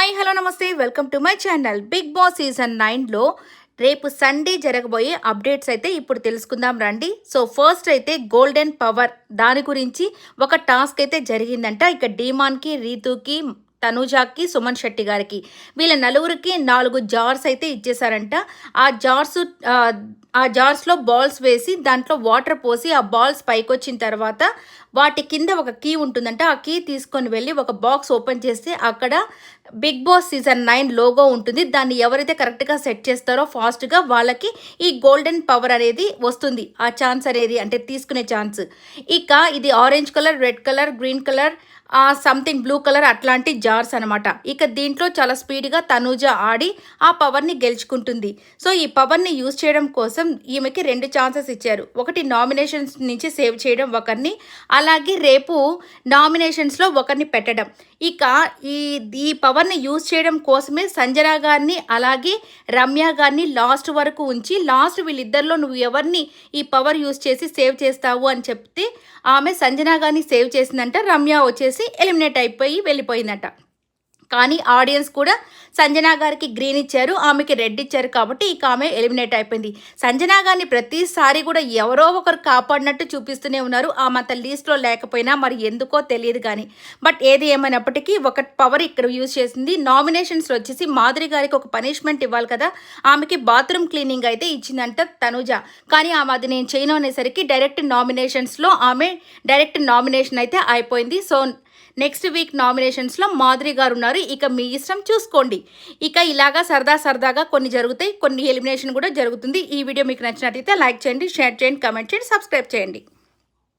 Hi hello నమస్తే. Welcome to my channel. Bigg Boss season నైన్లో రేపు సండే జరగబోయే అప్డేట్స్ అయితే ఇప్పుడు తెలుసుకుందాం రండి. సో ఫస్ట్ అయితే గోల్డెన్ పవర్. దాని గురించి ఒక టాస్క్ అయితే జరిగిందంట. ఇక డీమాన్కి రీతుకి తనుజాకి సుమన్ శెట్టి గారికి. వీళ్ళ నలుగురికి నాలుగు జార్స్ అయితే ఇచ్చేశారంట. ఆ జార్స్ ఆ జార్స్లో బాల్స్ వేసి దాంట్లో వాటర్ పోసి ఆ బాల్స్ పైకి వచ్చిన తర్వాత వాటి కింద ఒక కీ ఉంటుందంట. ఆ కీ తీసుకొని వెళ్ళి ఒక బాక్స్ ఓపెన్ చేస్తే అక్కడ Bigg Boss season nine logo ఉంటుంది. దాన్ని ఎవరైతే కరెక్ట్గా సెట్ చేస్తారో ఫాస్ట్గా వాళ్ళకి ఈ గోల్డెన్ పవర్ అనేది వస్తుంది. ఆ ఛాన్స్ అనేది అంటే తీసుకునే ఛాన్స్. ఇక ఇది orange colour red colour green colour something blue colour అట్లాంటి జార్స్ అనమాట ఇక దీంట్లో చాలా స్పీడ్గా తనూజ ఆడి ఆ పవర్ని గెలుచుకుంటుంది. సో ఈ పవర్ని యూజ్ చేయడం కోసం ఈమెకి రెండు ఛాన్సెస్ ఇచ్చారు. ఒకటి నామినేషన్స్ నుంచి సేవ్ చేయడం ఒకరిని అలాగే రేపు నామినేషన్స్లో ఒకరిని పెట్టడం. ఇక ఈ ఈ పవర్ని యూజ్ చేయడం కోసమే సంజన గారిని అలాగే రమ్య గారిని లాస్ట్ వరకు ఉంచి లాస్ట్ వీళ్ళిద్దరిలో నువ్వు ఎవరిని ఈ పవర్ యూజ్ చేసి సేవ్ చేస్తావు అని చెప్తే ఆమె సంజన గారిని సేవ్ చేసిందంట రమ్య వచ్చేసి ఎలిమినేట్ అయిపోయి వెళ్ళిపోయిందట. కానీ ఆడియన్స్ కూడా సంజనా గారికి గ్రీన్ ఇచ్చారు ఆమెకి రెడ్ ఇచ్చారు కాబట్టి ఇక ఆమె ఎలిమినేట్ అయిపోయింది. సంజనా గారిని ప్రతిసారి కూడా ఎవరో ఒకరు కాపాడినట్టు చూపిస్తూనే ఉన్నారు. ఆమె అంత లీస్ట్లో లేకపోయినా మరి ఎందుకో తెలియదు కానీ. బట్ ఏది ఏమైనప్పటికీ ఒక పవర్ ఇక్కడ యూజ్ చేసింది. నామినేషన్స్లో వచ్చేసి మాధురి గారికి ఒక పనిష్మెంట్ ఇవ్వాలి కదా. ఆమెకి బాత్రూమ్ క్లీనింగ్ అయితే ఇచ్చిందంట తనుజ. కానీ ఆమె అది నేను చేయను అనేసరికి డైరెక్ట్ నామినేషన్స్లో ఆమె డైరెక్ట్ నామినేషన్ అయితే అయిపోయింది. సో నెక్స్ట్ వీక్ నామినేషన్స్లో మాధురి గారు ఉన్నారు. ఇక మీ ఇష్టం చూసుకోండి. ఇక ఇలాగా సరదా సరదాగా కొన్ని జరుగుతాయి. కొన్ని ఎలిమినేషన్ కూడా జరుగుతుంది. ఈ వీడియో మీకు నచ్చినట్లయితే లైక్ చేయండి షేర్ చేయండి కమెంట్ చేయండి సబ్స్క్రైబ్ చేయండి.